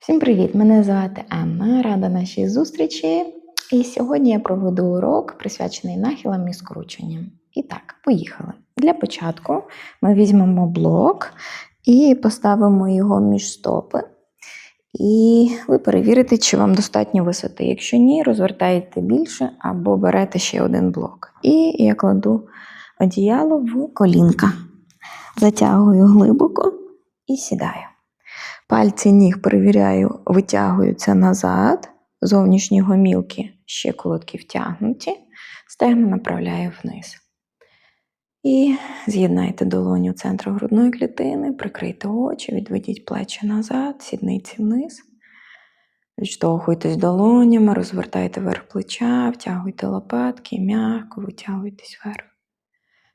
Всім привіт! Мене звати Анна, рада нашій зустрічі. І сьогодні я проведу урок, присвячений нахилам і скрученням. І так, поїхали. Для початку ми візьмемо блок і поставимо його між стопи. І ви перевірите, чи вам достатньо висоти. Якщо ні, розвертаєте більше або берете ще один блок. І я кладу одіяло в колінка. Затягую глибоко і сідаю. Пальці ніг перевіряю, витягуються назад, зовнішні гомілки ще колодки втягнуті, стегна направляю вниз. І з'єднайте долоню центру грудної клітини, прикрийте очі, відведіть плечі назад, сідниці вниз. Відштовхуйтесь долонями, розвертайте верх плеча, втягуйте лопатки, м'яко витягуйтесь вверх.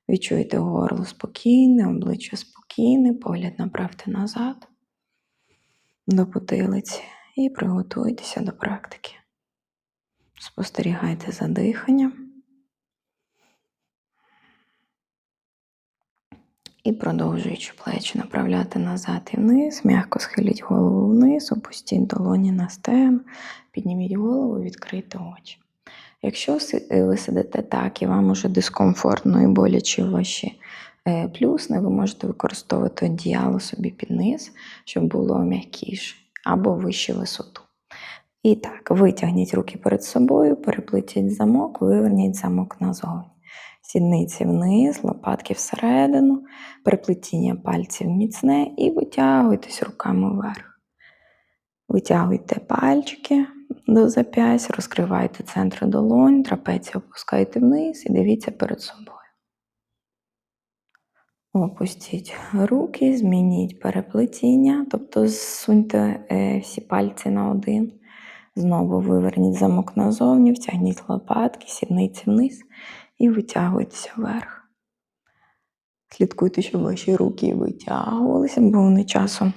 Відчуйте горло спокійне, обличчя спокійне, погляд направте назад до потилиці і приготуйтеся до практики. Спостерігайте за диханням. І продовжуючи плечі направляти назад і вниз, м'яко схиліть голову вниз, опустіть долоні на стен, підніміть голову, відкрийте очі. Якщо ви сидите так і вам уже дискомфортно і боляче ваші плюсни, ви можете використовувати одіяло собі під низ, щоб було м'якіше, або вищу висоту. І так, витягніть руки перед собою, переплетіть замок, виверніть замок назовні. Сідниці вниз, лопатки всередину, переплетіння пальців міцне і витягуйтесь руками вверх. Витягуйте пальчики до зап'ясть, розкривайте центр долонь, трапецію опускайте вниз і дивіться перед собою. Опустіть руки, змініть переплетіння, тобто зсуньте е, всі пальці на один. Знову виверніть замок назовні, втягніть лопатки, сідниці вниз і витягуйтеся вверх. Слідкуйте, щоб ваші руки витягувалися, бо вони часом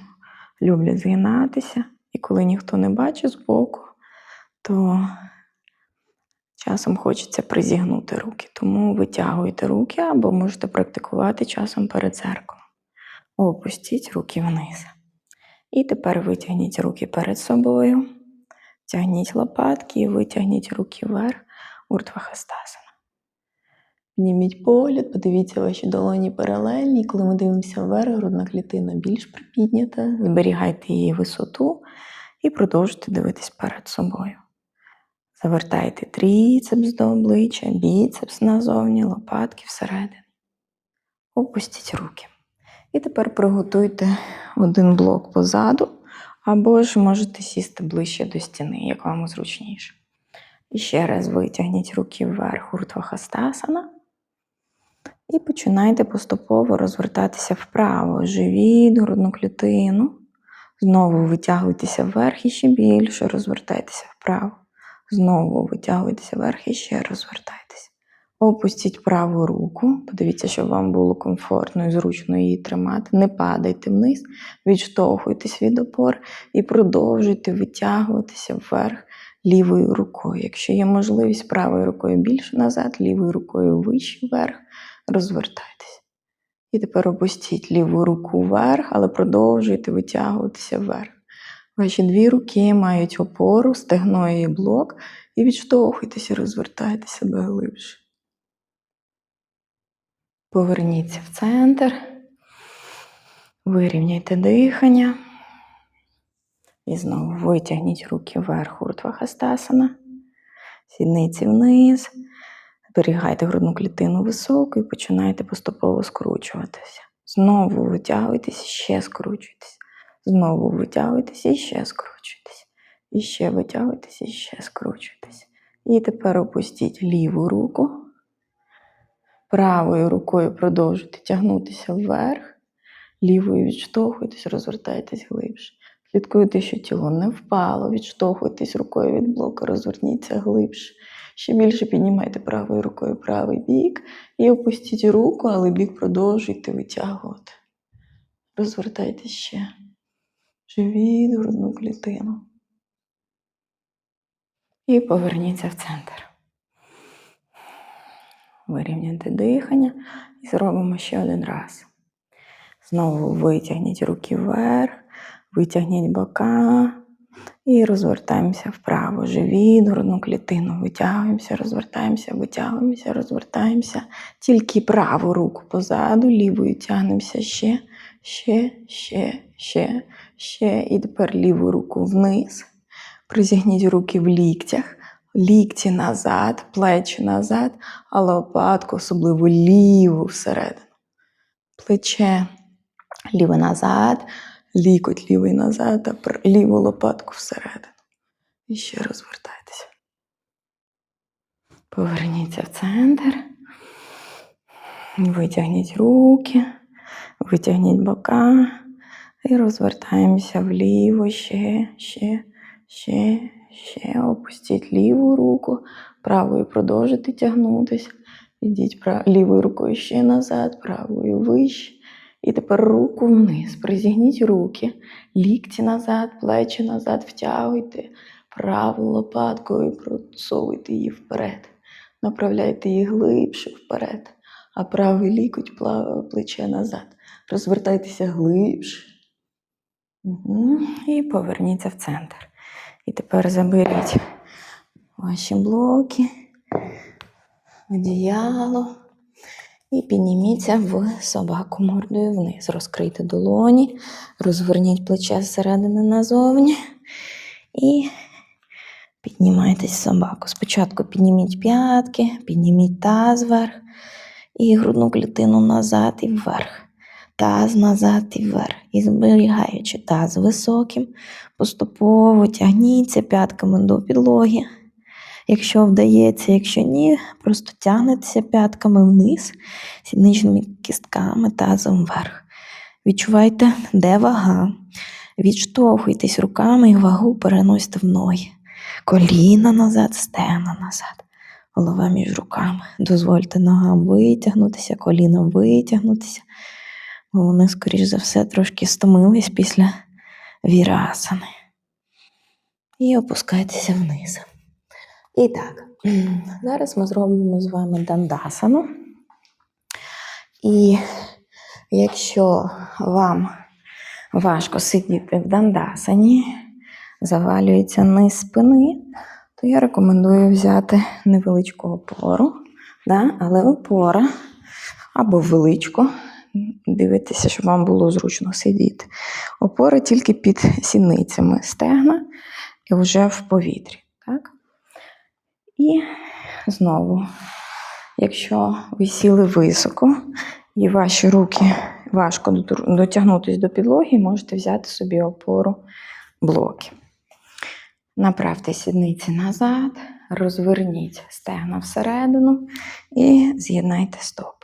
люблять згинатися. І коли ніхто не бачить збоку, то часом хочеться призігнути руки. Тому витягуйте руки або можете практикувати часом перед зеркалом. Опустіть руки вниз. І тепер витягніть руки перед собою, тягніть лопатки і витягніть руки вверх, уртвахастасана. Підніміть погляд, подивіться ваші долоні паралельні. Коли ми дивимося вверх, грудна клітина більш припіднята, зберігайте її висоту і продовжуйте дивитись перед собою. Завертайте тріцепс до обличчя, біцепс назовні, лопатки всередину. Опустіть руки. І тепер приготуйте один блок позаду, або ж можете сісти ближче до стіни, як вам зручніше. І ще раз витягніть руки вверх, уртвахастасана. І починайте поступово розвертатися вправо, живіт, грудну клітину. Знову витягуйтеся вверх і ще більше розвертайтеся вправо. Знову витягуйтеся вверх і ще розвертайтеся. Опустіть праву руку, подивіться, щоб вам було комфортно і зручно її тримати. Не падайте вниз, відштовхуйтесь від опор і продовжуйте витягуватися вверх лівою рукою. Якщо є можливість правою рукою більше назад, лівою рукою вище вверх, розвертайтеся. І тепер опустіть ліву руку вверх, але продовжуйте витягуватися вверх. Ваші дві руки мають опору, стегно і блок, і відштовхуйтеся, розвертайте себе глибше. Поверніться в центр, вирівняйте дихання. І знову витягніть руки вверх, уртвахастасана, сідниці вниз. Зберігайте грудну клітину високо і починайте поступово скручуватися. Знову витягуйтесь, ще скручуйтесь. Знову витягуйтесь і ще скручуйтесь. І ще витягуйтесь і ще скручуйтесь. І тепер опустіть ліву руку. Правою рукою продовжуйте тягнутися вверх. Лівою відштовхуйтесь, розвертайтесь глибше. Слідкуйте, що тіло не впало, відштовхуйтесь рукою від блоку, розверніться глибше. Ще більше піднімайте правою рукою правий бік і опустіть руку, але бік продовжуйте витягувати. Розвертайте ще. Живіть грудну клітину. І поверніться в центр. Вирівняйте дихання і зробимо ще один раз. Знову витягніть руки вверх, витягніть бока, І розвертаємося вправо. Живіт, грудну клітину. Витягуємося, розвертаємося, витягуємося, розвертаємося. Тільки праву руку позаду, лівою тягнемося ще, ще, ще, ще, ще. І тепер ліву руку вниз. Призігніть руки в ліктях, лікті назад, плечі назад, а лопатку, особливо ліву всередину. Плече ліве назад, лікоть лівий назад, а ліву лопатку всередину. І ще розвертайтеся. Поверніться в центр. Витягніть руки, витягніть бока і розвертаємося вліво, ще, ще, ще, ще. Опустіть ліву руку, правою продовжуйте тягнутися. Ідіть лівою рукою ще назад, правою вище. І тепер руку вниз. Призігніть руки, лікті назад, плечі назад, втягуйте праву лопатку і просовуйте її вперед. Направляйте її глибше вперед, а правий лікоть плече назад. Розвертайтеся глибше. І поверніться в центр. І тепер заберіть ваші блоки, одіяло. І підніміться в собаку мордою вниз. Розкрийте долоні, розверніть плече зсередини назовні. І піднімайтесь собаку. Спочатку підніміть п'ятки, підніміть таз вверх, і грудну клітину назад і вверх. Таз назад і вверх. І зберігаючи таз високим, поступово тягніться п'ятками до підлоги. Якщо вдається, якщо ні, просто тягнетеся п'ятками вниз, сідничними кістками тазом вверх. Відчувайте, де вага. Відштовхуйтесь руками і вагу переносите в ноги. Коліна назад, стегна назад. Голова між руками. Дозвольте ногам витягнутися, колінам витягнутися. Вони, скоріш за все, трошки стомились після вірасани. І опускайтеся вниз. І так, зараз ми зробимо з вами дандасану. І якщо вам важко сидіти в дандасані, завалюється низ спини, то я рекомендую взяти невеличку опору, да? але опора або величку. Дивитися, щоб вам було зручно сидіти. Опора тільки під сідницями стегна і вже в повітрі. Так? І знову, якщо ви сіли високо і ваші руки важко дотягнутися до підлоги, можете взяти собі опору блоки. Направте сідниці назад, розверніть стегна всередину і з'єднайте стопи.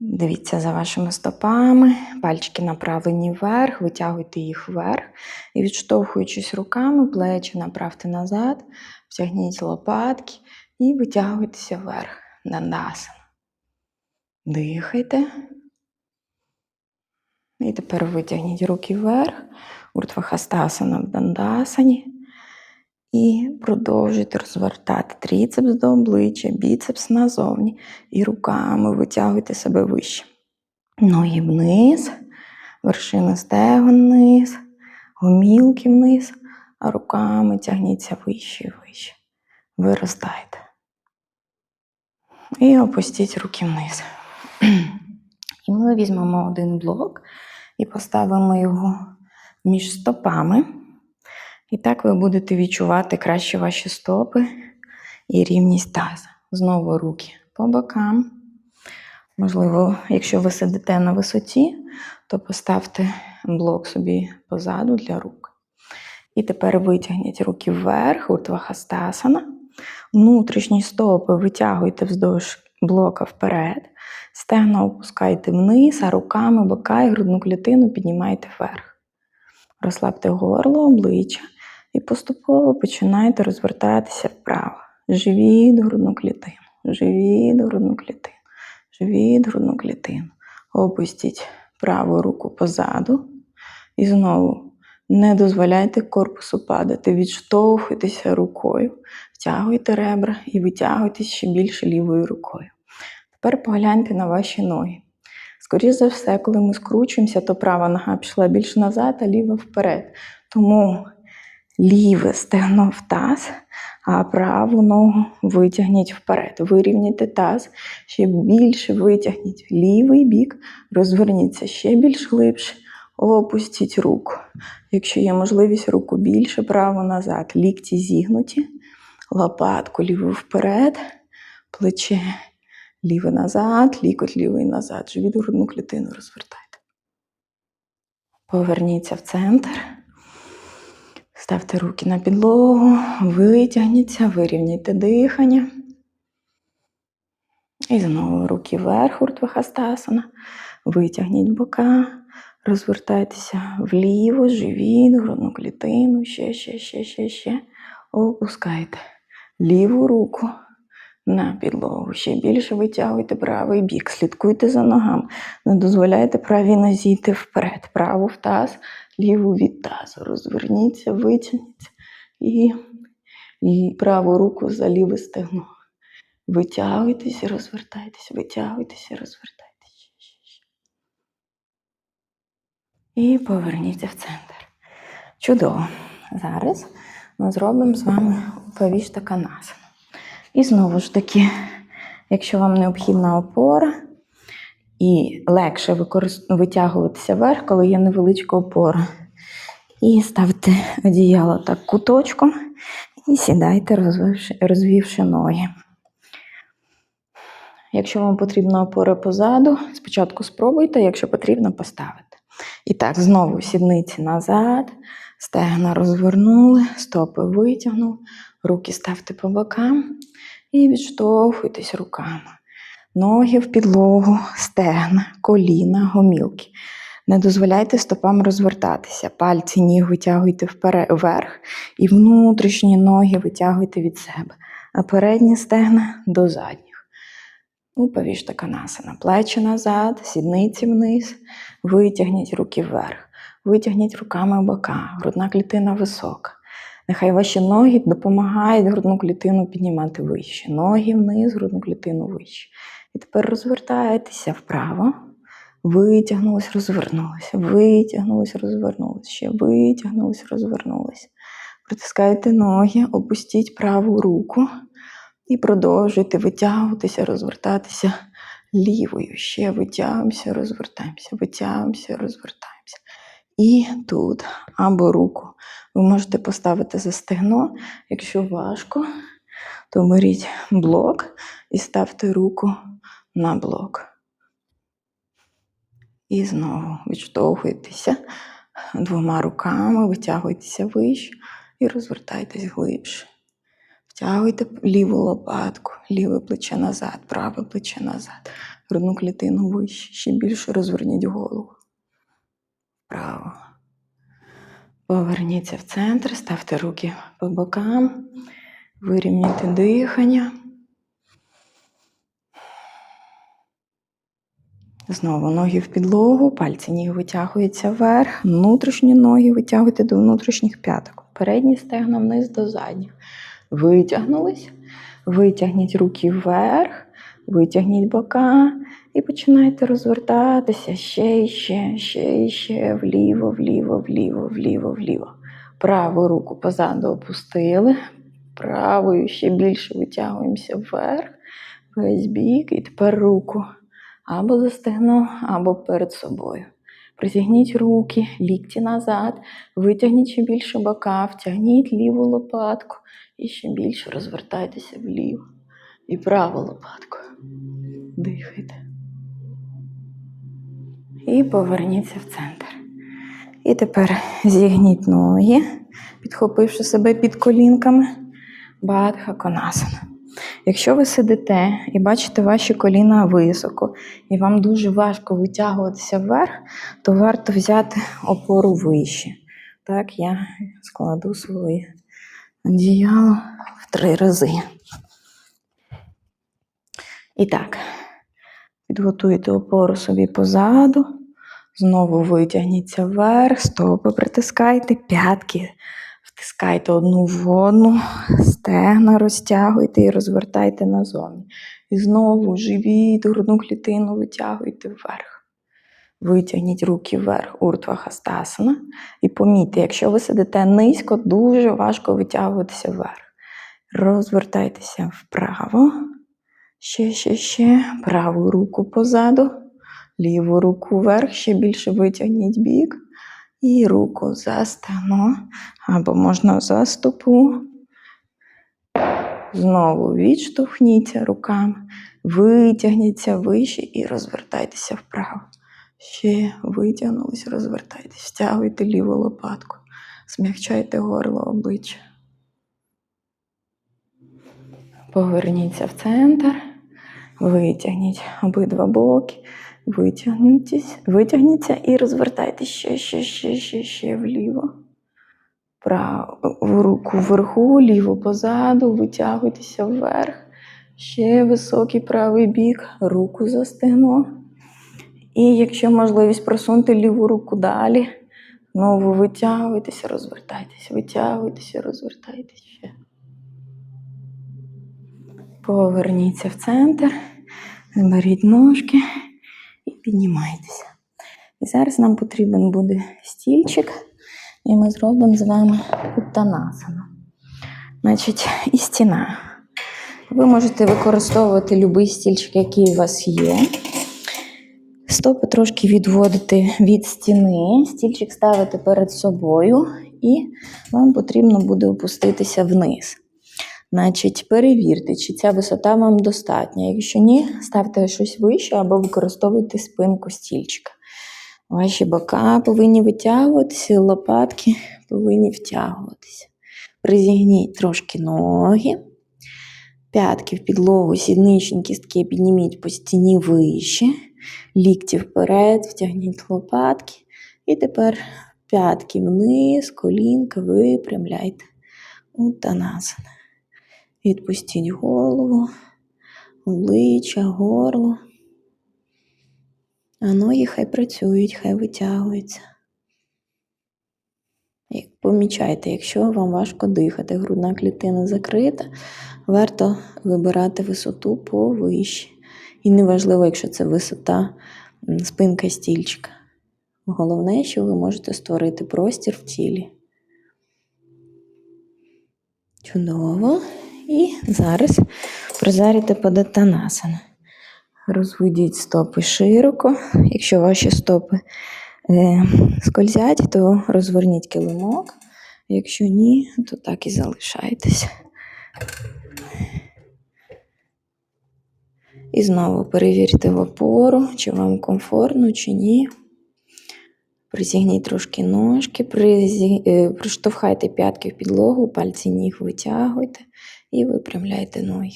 Дивіться за вашими стопами, пальчики направлені вверх, витягуйте їх вверх і відштовхуючись руками, плечі направте назад, втягніть лопатки і витягуйтеся вверх. Дандасана. Дихайте. І тепер витягніть руки вверх. Уртвахастасана в дандасані. І продовжуйте розвертати тріцепс до обличчя, біцепс назовні. І руками витягуйте себе вище. Ноги вниз, вершина стегон вниз, гомілки вниз, а руками тягніться вище і вище. Виростайте. І опустіть руки вниз. І ми візьмемо один блок і поставимо його між стопами. І так ви будете відчувати краще ваші стопи і рівність таза. Знову руки по бокам. Можливо, якщо ви сидите на висоті, то поставте блок собі позаду для рук. І тепер витягніть руки вверх, уртвахастасана. Внутрішні стопи витягуйте вздовж блока вперед. Стегна опускайте вниз, а руками бока і грудну клітину піднімайте вверх. Розслабте горло, обличчя і поступово починайте розвертатися вправо. Живіть грудну клітину, живіть грудну клітину, живіть грудну клітину. Опустіть праву руку позаду. І знову не дозволяйте корпусу падати, відштовхуйтеся рукою, втягуйте ребра і витягуйтесь ще більше лівою рукою. Тепер погляньте на ваші ноги. Скоріше за все, коли ми скручуємося, то права нога пішла більше назад, а ліва вперед. Тому ліве стегно в таз, а праву ногу витягніть вперед. Вирівняйте таз, ще більше витягніть в лівий бік, розверніться ще більш глибше, опустіть руку. Якщо є можливість, руку більше, право назад, лікті зігнуті, лопатку ліву вперед, плече ліве назад, лікоть лівий назад, живіт грудну клітину розвертайте. Поверніться в центр. Ставте руки на підлогу, витягніться, вирівняйте дихання. І знову руки вверх, Уртвахастасана. Витягніть бока, розвертайтеся вліво, живіт, грудну клітину, ще, ще, ще, ще, ще. Опускайте ліву руку на підлогу. Ще більше витягуйте правий бік, слідкуйте за ногами. Не дозволяйте правій нозі йти вперед. Праву в таз, ліву від тазу. Розверніться, витягніться і, і праву руку за ліве стегно. Витягуйтесь розвертайтесь, витягуйтесь розвертайтесь. І поверніться в центр. Чудово. Зараз ми зробимо з вами Павішта Канасану. І знову ж таки, якщо вам необхідна опора і легше використ... витягуватися вверх, коли є невеличка опора. І ставте одіяло так куточком і сідайте, розвивши, розвівши ноги. Якщо вам потрібна опора позаду, спочатку спробуйте, якщо потрібно, поставити. І так, знову сідниці назад, стегна розвернули, стопи витягнули, руки ставте по бокам і відштовхуйтесь руками. Ноги в підлогу, стегна, коліна, гомілки. Не дозволяйте стопам розвертатися. Пальці ніг витягуйте вверх і внутрішні ноги витягуйте від себе, а передні стегна до задніх. Ну, повіжте канасана. Плечі назад, сідниці вниз, витягніть руки вверх, витягніть руками бока, грудна клітина висока. Нехай ваші ноги допомагають грудну клітину піднімати вище. Ноги вниз, грудну клітину вище. І тепер розвертаєтеся вправо. Витягнулись, розвернулися, витягнулись, розвернулись, ще витягнулись, розвернулись. Притискайте ноги, опустіть праву руку і продовжуйте витягуватися, розвертатися лівою. Ще витягуємося, розвертаємося, витягуємося, розвертаємося. І тут або руку ви можете поставити за стегно. Якщо важко, то беріть блок і ставте руку на блок. І знову відштовхуйтеся двома руками, витягуйтеся вище і розвертайтесь глибше. Втягуйте ліву лопатку, ліве плече назад, праве плече назад, грудну клітину вище, ще більше розверніть голову. Вправо. Поверніться в центр, ставте руки по бокам, вирівняйте дихання. Знову ноги в підлогу, пальці ніг витягуються вверх, внутрішні ноги витягуйте до внутрішніх п'яток. Передні стегна вниз до задніх. Витягнулись, витягніть руки вверх, витягніть бока і починайте розвертатися ще і ще, ще і ще, вліво, вліво, вліво, вліво, вліво. Праву руку позаду опустили, правою ще більше витягуємося вверх, весь бік, і тепер руку або за стегно, або перед собою. Притягніть руки, лікті назад, витягніть ще більше бока, втягніть ліву лопатку і ще більше розвертайтеся вліво. І праву лопатку. Дихайте. І поверніться в центр. І тепер зігніть ноги, підхопивши себе під колінками. Бадха конасана. Якщо ви сидите і бачите ваші коліна високо, і вам дуже важко витягуватися вверх, то варто взяти опору вище. Так, я складу своє одіяло в три рази. І так, підготуйте опору собі позаду, знову витягніться вверх, стопи притискайте, п'ятки втискайте одну в одну, стегна розтягуйте і розвертайте назовні. І знову живіть, грудну клітину витягуйте вверх. Витягніть руки вверх, уртва хастасана. І помітьте, якщо ви сидите низько, дуже важко витягуватися вверх. Розвертайтеся вправо. Ще, ще, ще. Праву руку позаду. Ліву руку вверх, ще більше витягніть бік. І руку за стегно. Або можна за стопу. Знову відштовхніться руками. Витягніться вище і розвертайтеся вправо. Ще витягнулись, розвертайтесь, стягуйте ліву лопатку, змягчайте горло обличчя. Поверніться в центр, витягніть обидва боки, витягніться і розвертайтесь ще, ще, ще, ще, ще вліво. Праву руку вверху, ліву позаду, витягуйтеся вверх. Ще високий правий бік, руку за стегно. І якщо можливість просунути ліву руку далі, знову витягуйтеся, розвертайтеся, витягуйтеся, розвертайтеся ще. Поверніться в центр, зберіть ножки і піднімайтеся. І зараз нам потрібен буде стільчик, і ми зробимо з вами уттанасану. Значить, і стіна. Ви можете використовувати будь-який стільчик, який у вас є. Стопи трошки відводити від стіни, стільчик ставити перед собою, і вам потрібно буде опуститися вниз. Значить, перевірте, чи ця висота вам достатня. Якщо ні, ставте щось вище або використовуйте спинку стільчика. Ваші бока повинні витягуватися, лопатки повинні втягуватися. Призігніть трошки ноги. П'ятки в підлогу, сідничні кістки підніміть по стіні вище. Лікті вперед, втягніть лопатки. І тепер п'ятки вниз, колінка випрямляйте. Утанасана. Відпустіть голову, обличчя, горло. А ноги хай працюють, хай витягуються. Помічайте, якщо вам важко дихати, грудна клітина закрита, варто вибирати висоту повище. І неважливо, якщо це висота спинка стільчика. Головне, що ви можете створити простір в тілі. Чудово. І зараз прозаріте падатанасана. Розведіть стопи широко. Якщо ваші стопи е, скользять, то розверніть килимок. Якщо ні, то так і залишайтеся. І знову перевірте в опору, чи вам комфортно, чи ні. Призігніть трошки ножки, призі... е, приштовхайте п'ятки в підлогу, пальці ніг витягуйте і випрямляйте ноги.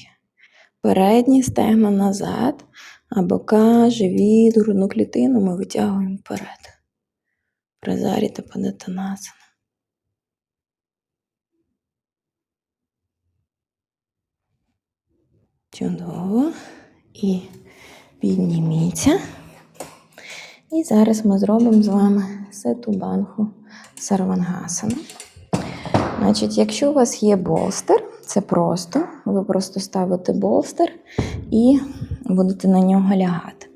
Передні стегна назад, а бока, живіт, грудну клітину ми витягуємо вперед. Призаріте падатанасана. Чудово. І підніміться. І зараз ми зробимо з вами сетубанху сарвангасану. Значить, якщо у вас є болстер, це просто. Ви просто ставите болстер і будете на нього лягати.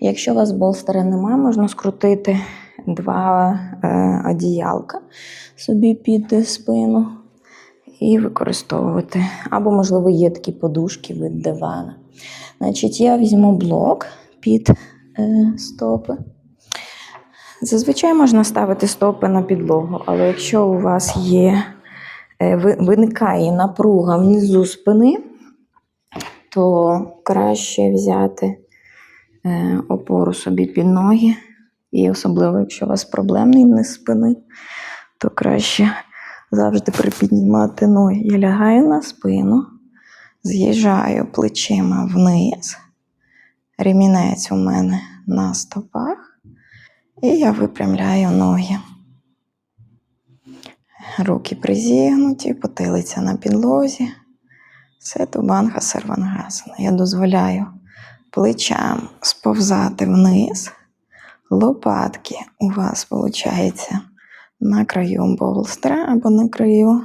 Якщо у вас болстера немає, можна скрутити два е, одіялка собі під спину і використовувати. Або, можливо, є такі подушки від дивана. Значить, я візьму блок під е, стопи. Зазвичай можна ставити стопи на підлогу, але якщо у вас є, виникає напруга внизу спини, то краще взяти е, опору собі під ноги. І особливо, якщо у вас проблемний низ спини, то краще завжди припіднімати ноги. Я лягаю на спину, з'їжджаю плечима вниз. Ремінець у мене на стопах. І я випрямляю ноги. Руки призігнуті, потилиця на підлозі. Сетубанга сервангасана. Я дозволяю плечам сповзати вниз. Лопатки у вас виходить на краю болстра або на краю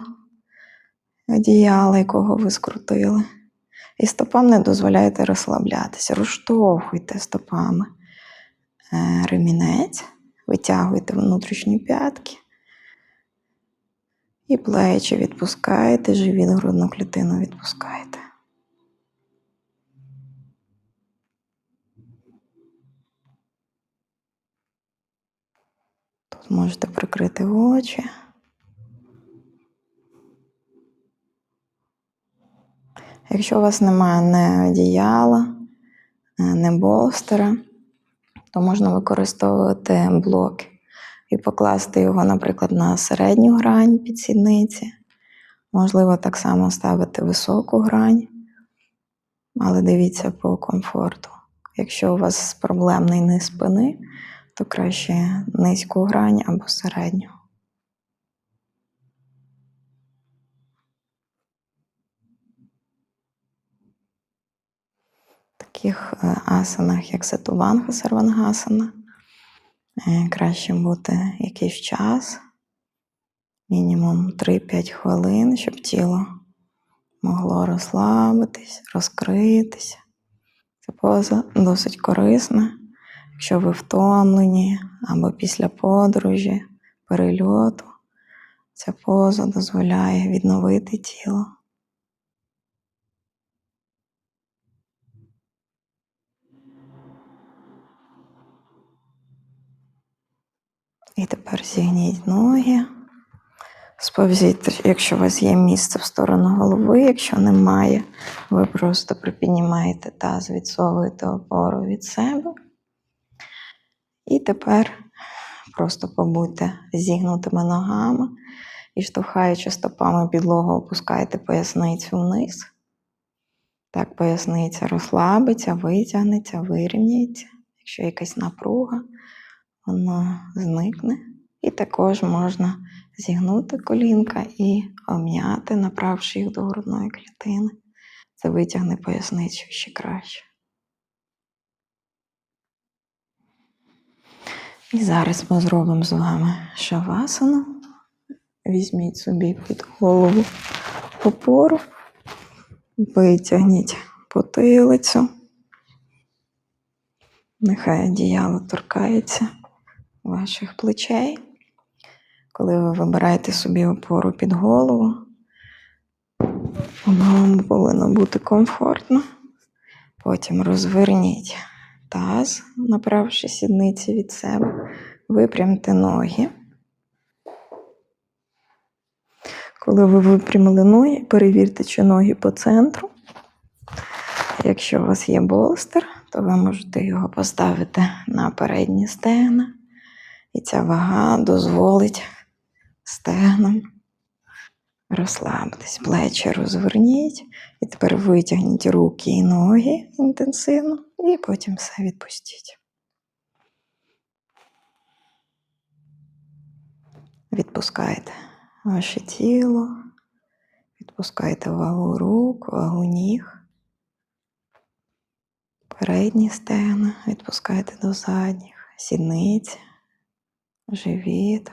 одіяла, якого ви скрутили. І стопам не дозволяйте розслаблятися. Розштовхуйте стопами е, ремінець, витягуєте внутрішні п'ятки. І плечі відпускаєте, живіт, грудну клітину відпускаєте. Тут можете прикрити очі. Якщо у вас немає не одіяла, е, не болстера, то можна використовувати блок і покласти його, наприклад, на середню грань під сідниці. Можливо, так само ставити високу грань, але дивіться по комфорту. Якщо у вас проблемний низ спини, то краще низьку грань або середню. В таких е, асанах, як сатуванга сарвангасана, краще бути якийсь час, мінімум 3-5 хвилин, щоб тіло могло розслабитись, розкритися. Ця поза досить корисна, якщо ви втомлені або після подорожі, перельоту. Ця поза дозволяє відновити тіло. І тепер зігніть ноги. Сповзіть, якщо у вас є місце в сторону голови, якщо немає, ви просто припіднімаєте таз, відсовуєте опору від себе. І тепер просто побудьте зігнутими ногами і штовхаючи стопами підлогу, опускаєте поясницю вниз. Так, поясниця розслабиться, витягнеться, вирівняється. Якщо якась напруга, воно зникне. І також можна зігнути колінка і обняти, направивши їх до грудної клітини. Це витягне поясницю ще краще. І зараз ми зробимо з вами шавасану. Візьміть собі під голову опору, витягніть потилицю. Нехай одіяло торкається ваших плечей. Коли ви вибираєте собі опору під голову, вам повинно бути комфортно. Потім розверніть таз, направивши сідниці від себе, випрямте ноги. Коли ви випрямили ноги, перевірте, чи ноги по центру. Якщо у вас є болстер, то ви можете його поставити на передні стегна. І ця вага дозволить стегнам розслабитись, плечі розверніть. І тепер витягніть руки і ноги інтенсивно, і потім все відпустіть. Відпускайте ваше тіло, відпускайте вагу рук, вагу ніг. Передні стегна відпускайте до задніх, сідниці, живіт.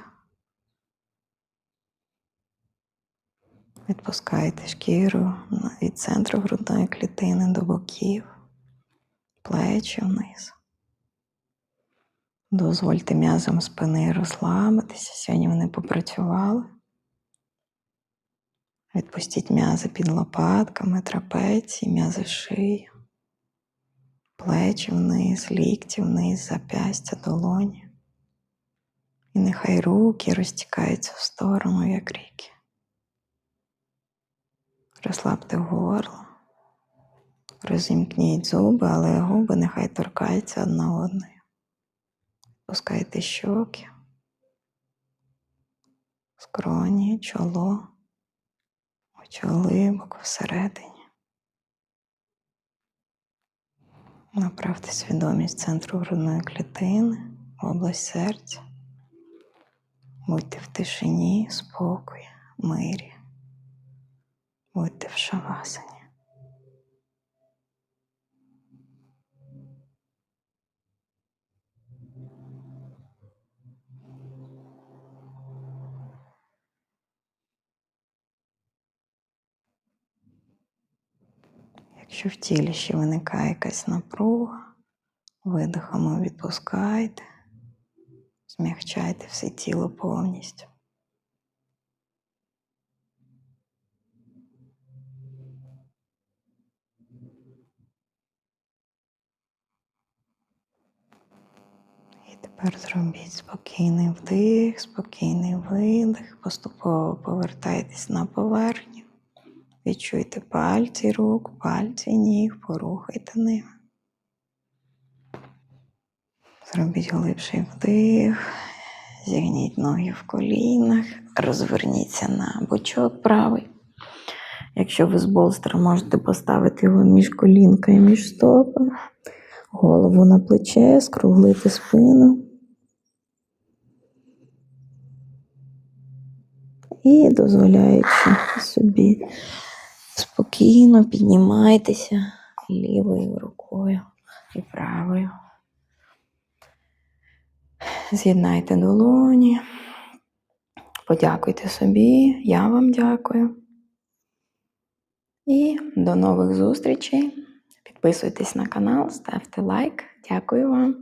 Відпускайте шкіру від центру грудної клітини до боків, плечі вниз. Дозвольте м'язам спини розслабитися. Сьогодні вони попрацювали. Відпустіть м'язи під лопатками, трапеції, м'язи шиї, плечі вниз, лікті вниз, зап'ястя, долоні. І нехай руки розтікаються в сторону, як ріки. Розслабте горло, розімкніть зуби, але губи нехай торкаються одна одної. Пускайте щоки, скроні, чоло, очі глибоко всередині. Направте свідомість центру грудної клітини, в область серця. Будьте в тишині, спокої, мирі. В шавасані. Якщо в тілі ще виникає якась напруга, Видихом відпускайте, змягчайте все тіло повністю. Тепер зробіть спокійний вдих, спокійний видих, поступово повертайтесь на поверхню. Відчуйте пальці рук, пальці ніг, порухайте ними. Зробіть глибший вдих, зігніть ноги в колінах, розверніться на бочок правий. Якщо ви з болстера можете поставити його між колінка і між стопами, голову на плече, скруглити спину. І дозволяючи собі спокійно піднімайтеся лівою рукою і правою. З'єднайте долоні, подякуйте собі, я вам дякую. І до нових зустрічей. Підписуйтесь на канал, ставте лайк. Дякую вам.